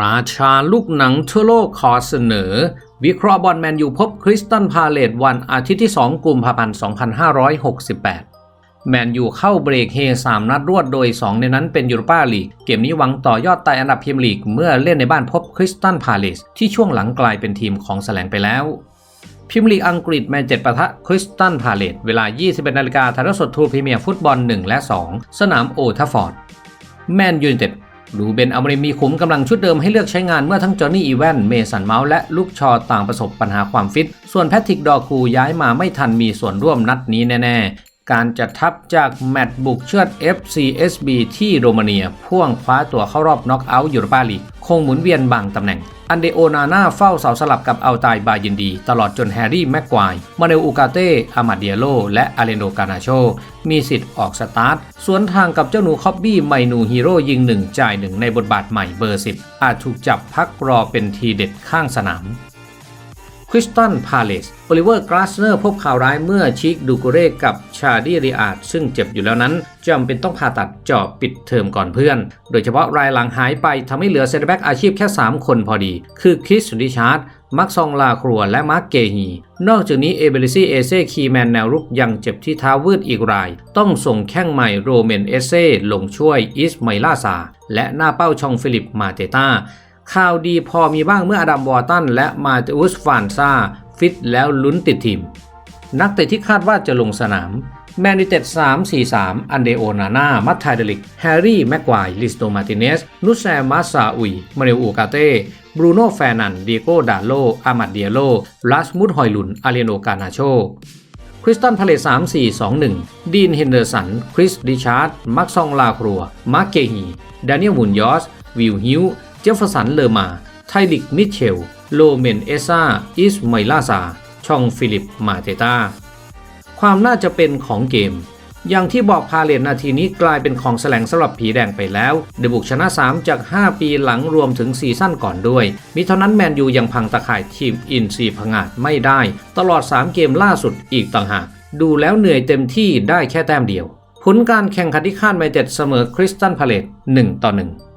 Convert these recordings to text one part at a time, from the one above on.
ราชาลูกหนังทั่วโลกขอเสนอ วิเคราะห์บอลแมนยูพบคริสตันพาเลตวันอาทิตย์ที่ 2 กุมภาพันธ์ 2568 แมนยูเข้าเบรกเฮ 3 นัดรวดโดย 2 ในนั้นเป็นยูโรปาลีก เกมนี้หวังต่อยอดไต่อันดับพรีเมียร์ลีก เมื่อเล่นในบ้านพบคริสตันพาเลสที่ช่วงหลังกลายเป็นทีมของแสลงไปแล้วพรีเมียร์ลีกอังกฤษแมนเจ็ดปะทะคริสตันพาเลตเวลา 21นาฬิกาถ่ายทอดสดทูพรีเมียร์ฟุตบอล 1 และ 2 สนามโอทัฟฟอร์ด แมนยูนเต็ด รูเบนอมริมีขุมกำลังชุดเดิมให้เลือกใช้งานเมื่อทั้งจอห์นนี่อีแวนเมสันเมาส์และลูกชอต่างประสบปัญหาความฟิต ส่วนแพทริกดอร์คูย้ายมาไม่ทันมีส่วนร่วมนัดนี้แน่ๆ การจัดทัพจากแมตช์บุกเชือด FCSB ที่โรมาเนีย พ่วงคว้าตัวเข้ารอบน็อกเอาท์ยูโรปาลีกคงหมุนเวียนบางตำแหน่ง อันเดโอนาน่าเฝ้าเสาสลับกับเอัลตายบายินดี ตลอดจนแฮร์รี่แม็กควายมาเนลอูกาเต้อามาเดียโล และอาเลโนกานาโช มีสิทธิ์ออกสตาร์ท สวนทางกับเจ้าหนูคอบบี้ไมนูฮีโร่ยิงหนึ่งจ่ายหนึ่งในบทบาทใหม่เบอร์ 10 อาจถูกจับพักรอเป็นทีเด็ดข้างสนาม คริสตันพาเลสโอลิเวอร์กราสเนอร์พบข่าวร้ายเมื่อชิกดูโกเรกับชาดีริอาดซึ่งเจ็บอยู่แล้วนั้นจำเป็นต้องผ่าตัดเจาะปิดเทอมก่อนเพื่อน โดยเฉพาะรายหลังหายไปทำให้เหลือเซนเตอร์แบ็กอาชีพแค่ 3 คนพอดี คือคริสริชาร์ดมักซองลาครัวและมาร์กเกฮี นอกจากนี้เอเบลิซีเอเซ่คีแมนแนวรุกยังเจ็บที่เท้าวืดอีกราย ต้องส่งแข้งใหม่โรเมนเอเซ่ลงช่วยอิสไมลาซาและหน้าเป้าชองฟิลิปมาเตตา ข่าวดีพอมีบ้างเมื่ออดัมวอร์ตันและมาเตอุสฟานซาฟิตแล้วลุ้นติดทีม นักเตะที่คาดว่าจะลงสนาม แมนยูเต็ด3-4-3 อันเดโอนาน่า มัตไทเดลิก แฮร์รี่ แม็กควลิสโตมาติเนส นุแซมมาซาอุย มาเนลอูกาเต้ บรูโน่แฟนันเดียโกดาโล อามัดเดียโลลาสมุดฮอยลุน อาเรโนกานาโชคริสตันพาเลต3-4-2-1 ดีนเฮนเดอร์สัน คริสดิชาร์ด มักซองลาครัว มาร์เกฮี ดานิเอลมุนยอส วิลฮิว เจฟเฟอร์สัน เลอมา ไทลิก มิเชล โลเมนเอซ่า อิสไมลาซา ช่องฟิลิป มาเตตา ความน่าจะเป็นของเกม อย่างที่บอกพาเลนนาทีนี้กลายเป็นของแสลงสำหรับผีแดงไปแล้วเดบุกชนะ 3 จาก 5 ปีหลังรวมถึงซีซั่นก่อนด้วย มิเท่านั้นแมนยูยังพังตะข่ายทีมอินซีพงาดไม่ได้ ตลอด 3 เกมล่าสุดอีกต่างหากดูแล้วเหนื่อยเต็มที่ได้แค่แต้มเดียว ผลการแข่งขันที่คาดไม่เด็ดเสมอคริสตันพาเลต1ต่อ1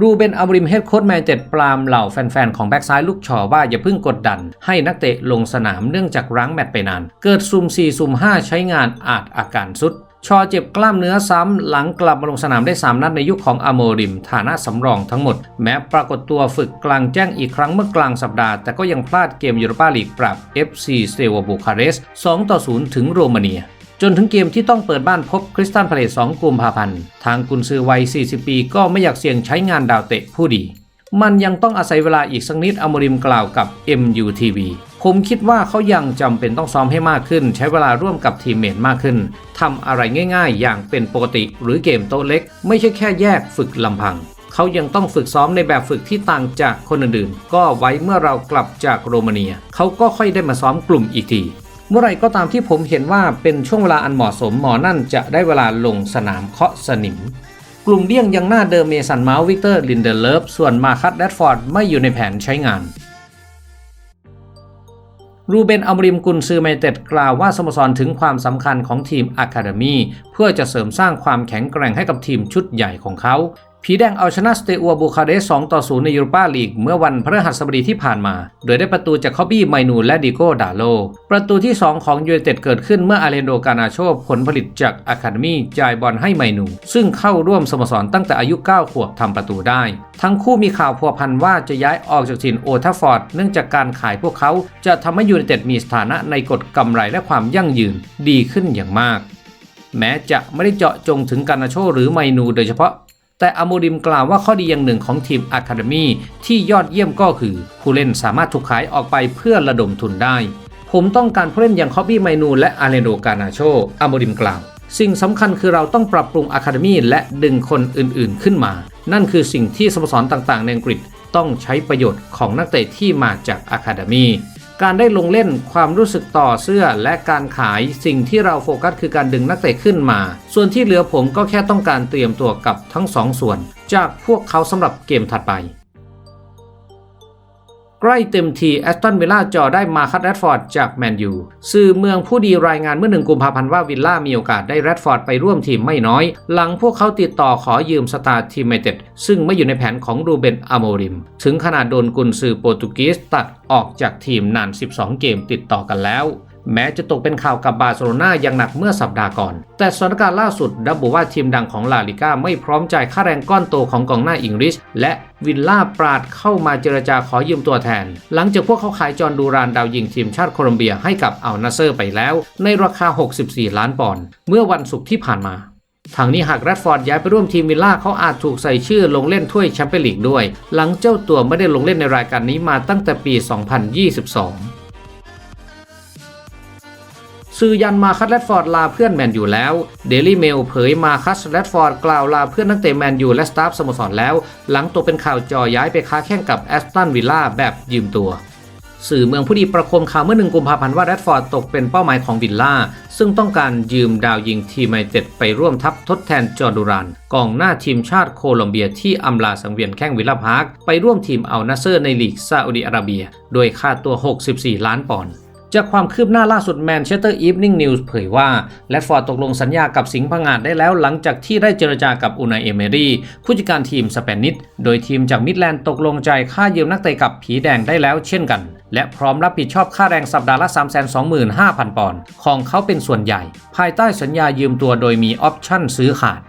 รูเบนอัมริมเฮดโค้ชแมนเจ็ดปรามเหล่าแฟนๆ ของแบ็กซ้ายลูกชอว่าอย่าเพิ่งกดดัน ให้นักเตะลงสนามเนื่องจากรั้งแมตช์ไปนาน เกิดซุ่ม4ซุ่ม5 ใช้งานอาจอาการสุด ชอเจ็บกล้ามเนื้อซ้ำหลังกลับมาลงสนามได้ 3 นัดในยุคของอโมริม ฐานะสำรองทั้งหมด แม้ปรากฏตัวฝึกกลางแจ้งอีกครั้งเมื่อกลางสัปดาห์แต่ก็ยังพลาดเกมยูโรปาลีกปรับ FC เซวบูคาเรสต์2ต่อ0ถึงโรมาเนีย จนถึงเกมที่ต้องเปิดบ้านพบคริสตันพาเลต2กุมภาพันธ์ทางกุนซือวัย 40 ปีก็ไม่อยากเสี่ยงใช้งานดาวเตะผู้ดี มันยังต้องอาศัยเวลาอีกสักนิดอมริมกล่าวกับ MUTV ผมคิดว่าเขายังจำเป็นต้องซ้อมให้มากขึ้น ใช้เวลาร่วมกับทีมเมทมากขึ้นทำอะไรง่าย ๆ อย่างเป็นปกติหรือเกมโต๊ะเล็ก ไม่ใช่แค่แยกฝึกลำพังเขายังต้องฝึกซ้อมในแบบฝึกที่ต่างจากคนอื่นๆ ก็ไว้เมื่อเรากลับจากโรมาเนีย เขาก็ค่อยได้มาซ้อมกลุ่มอีกที มื่อไรก็ตามที่ผมเห็นว่าเป็นช่วงเวลาอันเหมาะสมหมอนั่นจะได้เวลาลงสนามเคาะสนิม กลุ่มเดี้ยงยังหน้าเดิมเมสันเมาส์วิกเตอร์ลินเดเลฟส่วนมาคัตแรดฟอร์ดไม่อยู่ในแผนใช้งานรูเบนอัมริมกุนซือไมเต็ดกล่าวว่าสโมสรถึงความสำคัญของทีมอะคาเดมีเพื่อจะเสริมสร้างความแข็งแกร่งให้กับทีมชุดใหญ่ของเขา ผีแดงเอาชนะสเตอัวบูคาเรส2ต่อ0ในยูโรปาลีกเมื่อวันพฤหัสบดีที่ผ่านมา โดยได้ประตูจากคอบบี้ไมนูและดิโก้ดาโล ประตูที่ 2 ของยูเนเต็ดเกิดขึ้นเมื่ออาเลโดกานาโชผลผลิตจากอะคาเดมี่จ่ายบอลให้ไมนู ซึ่งเข้าร่วมสโมสรตั้งแต่อายุ 9 ขวบทำประตูได้ ทั้งคู่มีข่าวพัวพันว่าจะย้ายออกจากทีมโอทัฟฟอร์ดเนื่องจากการขายพวกเขาจะทำให้ยูไนเต็ดมีสถานะในกฎกำไรและความยั่งยืนดีขึ้นอย่างมากแม้จะไม่ได้เจาะจงถึงกานาโชหรือไมนูโดยเฉพาะ แต่อโมริมกล่าวว่าข้อดีอย่างหนึ่งของทีมอะคาเดมีที่ยอดเยี่ยมก็คือ ผู้เล่นสามารถถูกขายออกไปเพื่อระดมทุนได้ ผมต้องการผู้เล่นอย่างคอบบี้ไมนูและอาเลโดกานาโชอโมริมกล่าว สิ่งสำคัญคือเราต้องปรับปรุงอะคาเดมีและดึงคนอื่นๆขึ้นมา นั่นคือสิ่งที่สโมสรต่างๆ ในอังกฤษต้องใช้ประโยชน์ของนักเตะที่มาจากอะคาเดมี การได้ลงเล่นความรู้สึกต่อเสื้อและการขายสิ่งที่เราโฟกัสคือการดึงนักเตะขึ้นมา ส่วนที่เหลือผมก็แค่ต้องการเตรียมตัวกับทั้งสองส่วน จากพวกเขาสำหรับเกมถัดไป ใกล้เต็มทีแอสตันวิลล่าจอได้มาคัดแรดฟอร์ดจากแมนยูสื่อเมืองผู้ดีรายงานเมื่อหนึ่งกุมภาพันธ์ว่าวิลล่ามีโอกาสได้แรดฟอร์ดไปร่วมทีมไม่น้อย หลังพวกเขาติดต่อขอยืมสตาร์ทีมเมเต็ดซึ่งไม่อยู่ในแผนของรูเบนอโมริม ถึงขนาดโดนกุนซือโปรตุเกสตัดออกจากทีมนาน 12 เกมติดต่อกันแล้ว แม้จะตกเป็นข่าวกับบาร์เซโลนาอย่างหนักเมื่อสัปดาห์ก่อน แต่สถานการณ์ล่าสุดระบุว่าทีมดังของลาลิก้าไม่พร้อมจ่ายค่าแรงก้อนโตของกองหน้าอิงริชและวิลล่าปราดเข้ามาเจรจาขอยืมตัวแทน หลังจากพวกเขาขายจอร์ดูรานดาวยิงทีมชาติโคลอมเบียให้กับอัลนาเซอร์ไปแล้ว ในราคา 64 ล้านปอนด์เมื่อวันศุกร์ที่ผ่านมาทางนี้หากแรดฟอร์ดย้ายไปร่วมทีมวิลล่าเขาอาจถูกใส่ชื่อลงเล่นถ้วยแชมเปี้ยนลีกด้วย หลังเจ้าตัวไม่ได้ลงเล่นในรายการนี้มาตั้งแต่ปี 2022 สื่อยันมาคัสแรดฟอร์ดลาเพื่อนแมนยูแล้ว เดลี่เมลเผยมาคัสแรดฟอร์ดกล่าวลาเพื่อนนักเตะแมนยูและสตาฟสโมสรแล้ว หลังตกเป็นข่าวจอย้ายไปค้าแข่งกับแอสตันวิลล่าแบบยืมตัว สื่อเมืองผู้ดีประโคมข่าวเมื่อหนึ่งกุมภาพันธ์ว่าแรดฟอร์ดตกเป็นเป้าหมายของวิลล่า ซึ่งต้องการยืมดาวยิงทีมไมเต็ดไปร่วมทัพทดแทนจอร์ดูรานกองหน้าทีมชาติโคลอมเบียที่อำลาสังเวียนแข้งวิลล่าพาร์คไปร่วมทีมเอัลนาเซอร์ในลีกซาอุดิอาระเบีย โดยค่าตัว 64 ล้านปอนด์ จากความคืบหน้าล่าสุดแมนเชสเตอร์อีฟนิ่งนิวส์เผยว่าแรดฟอร์ดตกลงสัญญากับสิงห์พังงาดได้แล้วหลังจากที่ได้เจรจากับอูนายเอเมรีผู้จัดการทีมสเปนนิดโดยทีมจากมิดแลนด์ตกลงใจค่าเยืมนักเตะกับผีแดงได้แล้วเช่นกัน และพร้อมรับผิดชอบค่าแรงสัปดาห์ละ 325,000 ปอนด์ของเขาเป็นส่วนใหญ่ ภายใต้สัญญายืมตัวโดยมีออปชั่นซื้อขาด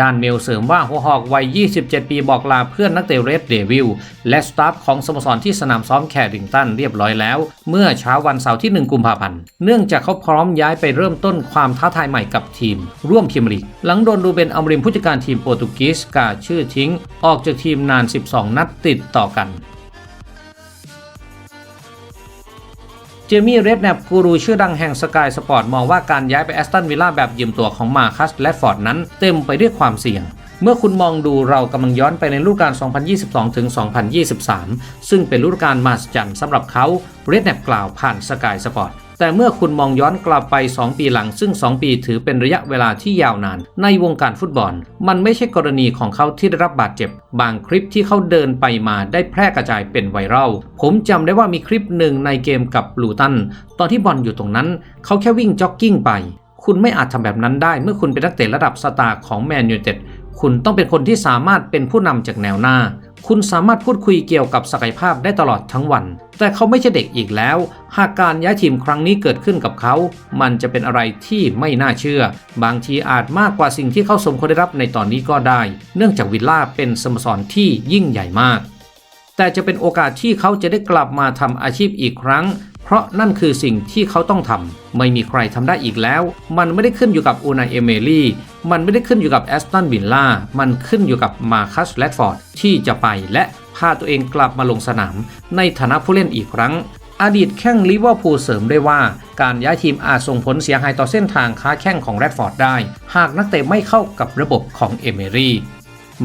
ด้านเมลเสริมว่าหัวหอกวัย 27 ปีบอกลาเพื่อนนักเตะเรดเดวิลและสตาฟของสโมสรที่สนามซ้อมแคริงตันเรียบร้อยแล้ว เมื่อเช้าวันเสาร์ที่ 1 กุมภาพันธ์ เนื่องจากเขาพร้อมย้ายไปเริ่มต้นความท้าทายใหม่กับทีม ร่วมพรีเมียร์ลีก หลังโดนดูเบนอัมริมผู้จัดการทีมโปรตุเกสกาชื่อทิ้ง ออกจากทีมนาน 12 นัดติดต่อกัน จมี่เรดแนปกูรูชื่อดังแห่งสกายสปอร์ตมองว่าการย้ายไปแอสตันวิลล่าแบบยืมตัวของมาคัสและฟอร์ดนั้นเต็มไปด้วยความเสี่ยง เมื่อคุณมองดูเรากำลังย้อนไปในฤดูกาล 2022 ถึง 2023 ซึ่งเป็นฤดูกาลมหัศจรรย์สำหรับเขาเรดแนปกล่าวผ่านสกายสปอร์ต แต่เมื่อคุณมองย้อนกลับไป 2 ปีหลัง ซึ่ง 2 ปีถือเป็นระยะเวลาที่ยาวนาน ในวงการฟุตบอล มันไม่ใช่กรณีของเขาที่ได้รับบาดเจ็บ บางคลิปที่เขาเดินไปมาได้แพร่กระจายเป็นไวรัล ผมจำได้ว่ามีคลิปหนึ่งในเกมกับลูตัน ตอนที่บอลอยู่ตรงนั้น เขาแค่วิ่งจ็อกกิ้งไป คุณไม่อาจทำแบบนั้นได้ เมื่อคุณเป็นนักเตะระดับสตาร์ของแมนยูเต็ด คุณต้องเป็นคนที่สามารถเป็นผู้นำจากแนวหน้า คุณสามารถพูดคุยเกี่ยวกับศักยภาพได้ตลอดทั้งวัน แต่เขาไม่ใช่เด็กอีกแล้ว หากการย้ายทีมครั้งนี้เกิดขึ้นกับเขา มันจะเป็นอะไรที่ไม่น่าเชื่อ บางทีอาจมากกว่าสิ่งที่เขาสมควรได้รับในตอนนี้ก็ได้ เนื่องจากวิลล่าเป็นสโมสรที่ยิ่งใหญ่มาก แต่จะเป็นโอกาสที่เขาจะได้กลับมาทำอาชีพอีกครั้ง ราะนั่นคือสิ่งที่เขาต้องทำไม่มีใครทำได้อีกแล้ว มันไม่ได้ขึ้นอยู่กับอูนายเอเมลี่มันไม่ได้ขึ้นอยู่กับแอสตันบิลล่ามันขึ้นอยู่กับมาคัสแรดฟอร์ดที่จะไปและพาตัวเองกลับมาลงสนาม ในฐานะผู้เล่นอีกครั้ง อดีตแข้งลิเวอร์พูลเสริมได้ว่า การย้ายทีมอาจส่งผลเสียหายต่อเส้นทางค้าแข้งของแรดฟอร์ดได้ หากนักเตะไม่เข้ากับระบบของเอเมรี่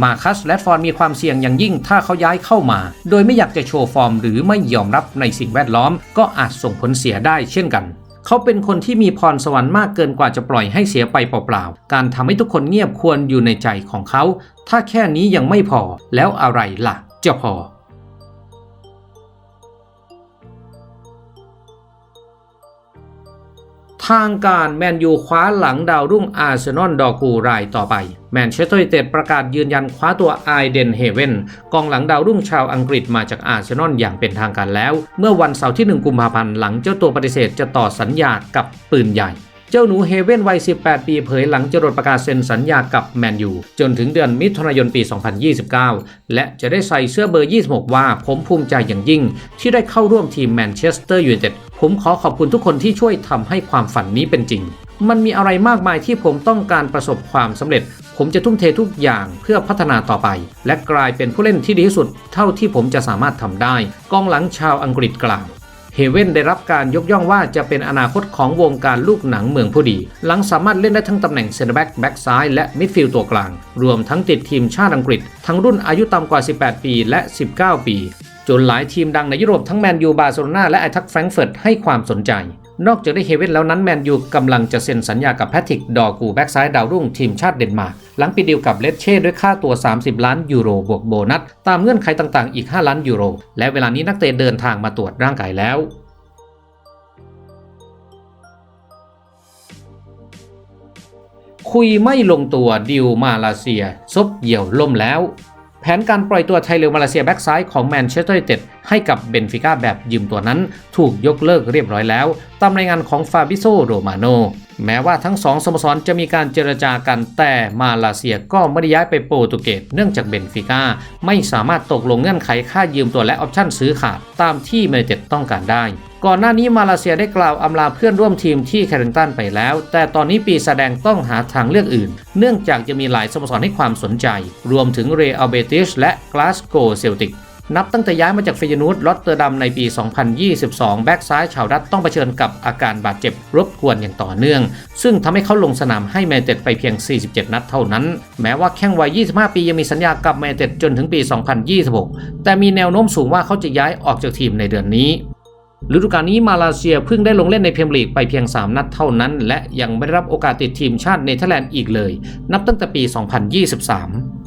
มาคัสแรดฟอร์ดมีความเสี่ยงอย่างยิ่งถ้าเขาย้ายเข้ามา โดยไม่อยากจะโชว์ฟอร์ม หรือไม่ยอมรับในสิ่งแวดล้อม ก็อาจส่งผลเสียได้เช่นกันเขาเป็นคนที่มีพรสวรรค์มากเกินกว่าจะปล่อยให้เสียไปเปล่าๆ การทำให้ทุกคนเงียบควรอยู่ในใจของเขา ถ้าแค่นี้ยังไม่พอ แล้วอะไรล่ะ จะพอ ทางการแมนยูคว้าหลังดาวรุ่งอาร์เซนอลดอกูรายต่อไป แมนเชสเตอร์ยูไนเต็ดประกาศยืนยันคว้าตัวไอเดนเฮเวนกองหลังดาวรุ่งชาวอังกฤษมาจากอาร์เซนอลอย่างเป็นทางการแล้ว เมื่อวันเสาร์ที่ 1 กุมภาพันธ์หลังเจ้าตัวปฏิเสธจะต่อสัญญากับปืนใหญ่เจ้าหนูเฮเว่นวัย 18 ปีเผยหลังจรดประกาศเซ็นสัญญากับแมนยูจนถึงเดือนมิถุนายนปี 2029 และจะได้ใส่เสื้อเบอร์ 26 ว่าผมภูมิใจอย่างยิ่ง ที่ได้เข้าร่วมทีมแมนเชสเตอร์ยูไนเต็ด ผมขอขอบคุณทุกคนที่ช่วยทำให้ความฝันนี้เป็นจริง มันมีอะไรมากมายที่ผมต้องการประสบความสำเร็จ ผมจะทุ่มเททุกอย่างเพื่อพัฒนาต่อไป และกลายเป็นผู้เล่นที่ดีที่สุด เท่าที่ผมจะสามารถทำได้ กองหลังชาวอังกฤษกล่าวเฮเว่นได้รับการยกย่องว่าจะเป็นอนาคตของวงการลูกหนังเมืองผู้ดี หลังสามารถเล่นได้ทั้งตำแหน่งเซนเตอร์แบ็กแบ็กซ้ายและมิดฟิลด์ตัวกลาง รวมทั้งติดทีมชาติอังกฤษ ทั้งรุ่นอายุต่ำกว่า 18 ปีและ 19 ปี จนหลายทีมดังในยุโรปทั้งแมนยูบาร์เซโลนาและไอทักแฟรงเฟิร์ตให้ความสนใจ นอกจากได้เฮเวนแล้วนั้นแมนยูกำลังจะเซ็นสัญญากับแพทริกดอร์กูแบ็กซ้ายดาวรุ่งทีมชาติเดนมาร์กหลังปิดดีลกับเลสเช่ด้วยค่าตัว 30 ล้านยูโรบวกโบนัส ตามเงื่อนไขต่างๆ อีก 5 ล้านยูโร และเวลานี้นักเตะเดินทางมาตรวจร่างกายแล้วคุยไม่ลงตัวดิวมาเลเซีย ซบเหี่ยวล่มแล้ว แผนการปล่อยตัวไทยเรือมาเลเซียแบ็กซ้ายของแมนเชสเตอร์ยูไนเต็ดให้กับเบนฟิก้าแบบยืมตัวนั้น ถูกยกเลิกเรียบร้อยแล้ว ตามรายงานของฟาบิโซโรมาโน แม้ว่าทั้งสองสโมสรจะมีการเจรจากันแต่มาเลเซียก็ไม่ได้ย้ายไปโปรตุเกสเนื่องจากเบนฟิก้าไม่สามารถตกลงเงื่อนไขค่ายืมตัวและออปชั่นซื้อขาดตามที่แมนเต็ดต้องการได้ ก่อนหน้านี้มาเลเซียได้กล่าวอำลาเพื่อนร่วมทีมที่แคริงตันไปแล้ว แต่ตอนนี้ปีแสดงต้องหาทางเลือกอื่น เนื่องจากจะมีหลายสโมสรให้ความสนใจ รวมถึงเรอัลเบติชและกลาสโกเซลติก นับตั้งแต่ย้ายมาจากเฟยนูดลอตเตอร์ดัมในปี 2022 แบ็กซ้ายชาวดัตต้องเผชิญกับอาการบาดเจ็บรบกวนอย่างต่อเนื่อง ซึ่งทำให้เขาลงสนามให้แมนเต็ดไปเพียง 47 นัดเท่านั้น แม้ว่าแข้งวัย 25 ปียังมีสัญญากับแมนเต็ดจนถึงปี 2026 แต่มีแนวโน้มสูงว่าเขาจะย้ายออกจากทีมในเดือนนี้ฤดูกาลนี้มาเลเซียเพิ่งได้ลงเล่นในพรีเมียร์ลีกไปเพียง 3 นัดเท่านั้น และยังไม่ได้รับโอกาสติดทีมชาติเนเธอร์แลนด์อีกเลย นับตั้งแต่ปี 2023